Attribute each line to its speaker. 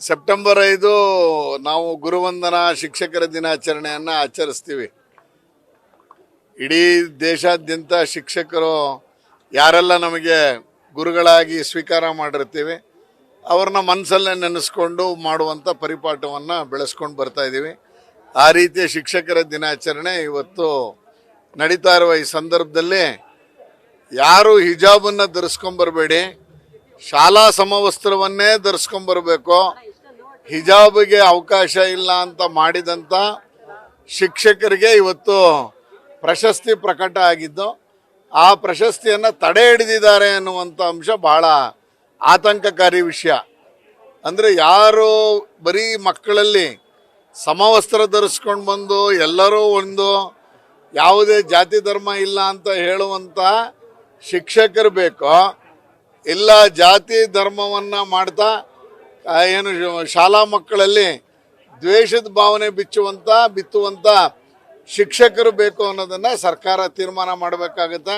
Speaker 1: September ಐದು ನಾವು ಗುರುವಂದನಾ ಶಿಕ್ಷಕರ ದಿನಾಚರಣೆಯನ್ನು ಆಚರಿಸ್ತೀವಿ. ಇಡೀ ದೇಶಾದ್ಯಂತ ಶಿಕ್ಷಕರು ಯಾರೆಲ್ಲ ನಮಗೆ ಗುರುಗಳಾಗಿ ಸ್ವೀಕಾರ ಮಾಡಿರ್ತೀವಿ, ಅವ್ರನ್ನ ಮನಸ್ಸಲ್ಲೇ ನೆನೆಸ್ಕೊಂಡು ಮಾಡುವಂಥ ಪರಿಪಾಠವನ್ನು ಬೆಳೆಸ್ಕೊಂಡು ಬರ್ತಾ ಇದ್ದೀವಿ ಆ ರೀತಿಯ ಶಿಕ್ಷಕರ ದಿನಾಚರಣೆ ಇವತ್ತು ನಡೀತಾ ಇರುವ ಈ ಸಂದರ್ಭದಲ್ಲಿ ಯಾರು ಹಿಜಾಬನ್ನು ಧರಿಸ್ಕೊಂಬರ್ಬೇಡಿ, ಶಾಲಾ ಸಮವಸ್ತ್ರವನ್ನೇ ಧರಿಸ್ಕೊಂಬರ್ಬೇಕು ಹಿಜಾಬ್ಗೆ ಅವಕಾಶ ಇಲ್ಲ ಅಂತ ಮಾಡಿದಂಥ ಶಿಕ್ಷಕರಿಗೆ ಇವತ್ತು ಪ್ರಶಸ್ತಿ ಪ್ರಕಟ ಆಗಿದ್ದು, ಆ ಪ್ರಶಸ್ತಿಯನ್ನು ತಡೆ ಹಿಡಿದಿದ್ದಾರೆ ಅನ್ನುವಂಥ ಅಂಶ ಬಹಳ ಆತಂಕಕಾರಿ ವಿಷಯ. ಅಂದರೆ ಯಾರು ಬರೀ ಮಕ್ಕಳಲ್ಲಿ ಸಮವಸ್ತ್ರ ಧರಿಸ್ಕೊಂಡು ಬಂದು ಎಲ್ಲರೂ ಒಂದು ಯಾವುದೇ ಜಾತಿ ಧರ್ಮ ಇಲ್ಲ ಅಂತ ಹೇಳುವಂಥ ಶಿಕ್ಷಕರು ಬೇಕೋ, ಇಲ್ಲ ಜಾತಿ ಧರ್ಮವನ್ನ ಮಾಡ್ತಾ ಏನು ಶಾಲಾ ಮಕ್ಕಳಲ್ಲಿ ದ್ವೇಷದ ಭಾವನೆ ಬಿಚ್ಚುವಂತ ಬಿತ್ತುವಂತ ಶಿಕ್ಷಕರು ಬೇಕು ಅನ್ನೋದನ್ನ ಸರ್ಕಾರ ತೀರ್ಮಾನ ಮಾಡಬೇಕಾಗತ್ತೆ.